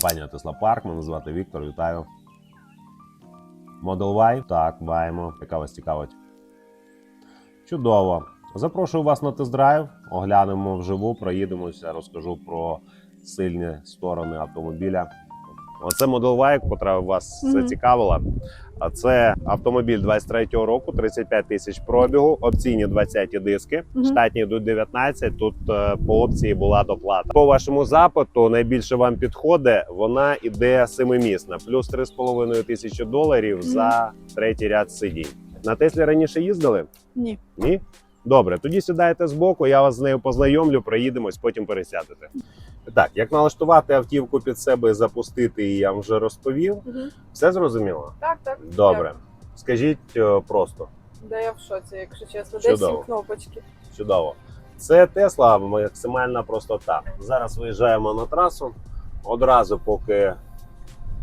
Компанія Тесла Парк, мене звати Віктор, вітаю. Model Y? Так, маємо. Яка вас цікавить? Чудово. Запрошую вас на тест-драйв, оглянемо вживу, проїдемося, розкажу про сильні сторони автомобіля. Оце Model Y, котра вас Мгм. зацікавила. А це автомобіль 23-го року, 35 тисяч пробігу, опційні 20 диски, Мгм. штатні йдуть 19, Тут е, по опції була доплата. По вашому запиту найбільше вам підходить. Вона іде семимісна, плюс 3,5 тисячі доларів за третій ряд сидінь. На Теслі раніше їздили? Ні. Ні? Добре, тоді сідайте збоку, я вас з нею познайомлю, проїдемось, потім пересядете. Так, як налаштувати автівку під себе і запустити її, я вам вже розповів. Мгм. Все зрозуміло? Так, так. Добре. Скажіть е, просто, Да я в шоці, якщо чесно. Чудово. Де сім кнопочки. чудово. Це Тесла максимальна простота. Зараз виїжджаємо на трасу. Одразу, поки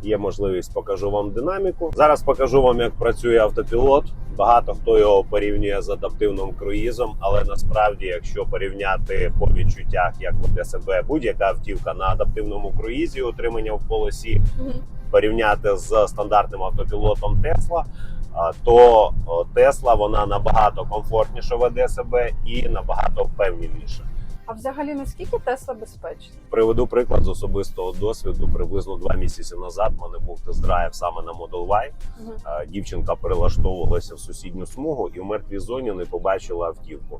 є можливість, покажу вам динаміку. Зараз покажу вам, як працює автопілот. Багато хто його порівнює з адаптивним круїзом, але насправді, якщо порівняти по відчуттях, як веде себе будь-яка автівка на адаптивному круїзі, отримання в полосі, порівняти з стандартним автопілотом Тесла, то Тесла вона набагато комфортніше веде себе і набагато впевненіше. А взагалі наскільки Тесла безпечна? Приведу приклад з особистого досвіду. Приблизно два місяці назад в мене був тест-драйв саме на Model Y. Угу. Дівчинка перелаштовувалася в сусідню смугу і в мертвій зоні не побачила автівку.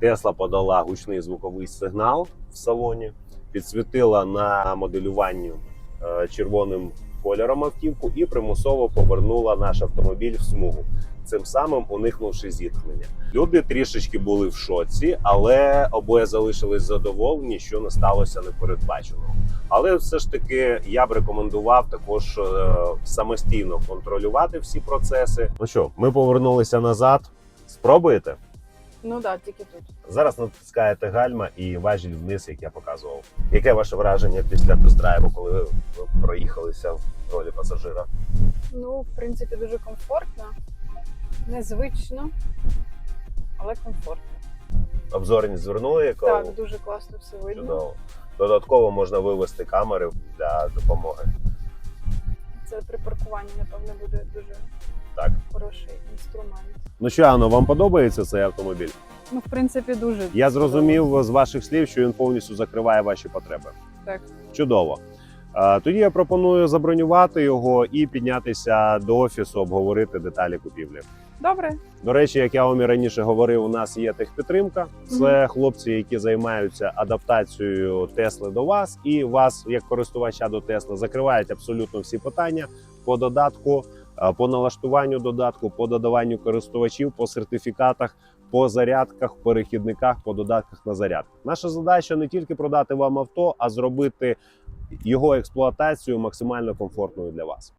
Тесла подала гучний звуковий сигнал в салоні, підсвітила на моделюванні червоним кольором автівку і примусово повернула наш автомобіль в смугу, цим самим уникнувши зіткнення. Люди трішечки були в шоці, але обоє залишились задоволені, що не сталося непередбаченого. Але все ж таки я б рекомендував також е, самостійно контролювати всі процеси. Ну що, ми повернулися назад. Спробуєте? Ну так, да, тільки тут. Зараз натискаєте гальма і важіль вниз, як я показував. Яке ваше враження після тест-драйву, коли ви проїхалися в ролі пасажира? Ну, в принципі, дуже комфортно, незвично, але комфортно. Обзорність звернули якого? Так, дуже класно все видно. Чудово. Додатково можна вивести камери для допомоги. Це при паркуванні, напевно, буде дуже інструмент. Ну що, Анно, вам подобається цей автомобіль? Ну, в принципі, дуже Я зрозумів з ваших слів, що він повністю закриває ваші потреби. Так. Чудово. Тоді я пропоную забронювати його і піднятися до офісу, обговорити деталі купівлі. Добре. До речі, як я вам і раніше говорив, у нас є техпідтримка. Це хлопці, які займаються адаптацією Тесли до вас, і вас, як користувача до Тесли, закривають абсолютно всі питання по додатку, по налаштуванню додатку, по додаванню користувачів, по сертифікатах, по зарядках, перехідниках, по додатках на заряд. Наша задача не тільки продати вам авто, а зробити його експлуатацію максимально комфортною для вас.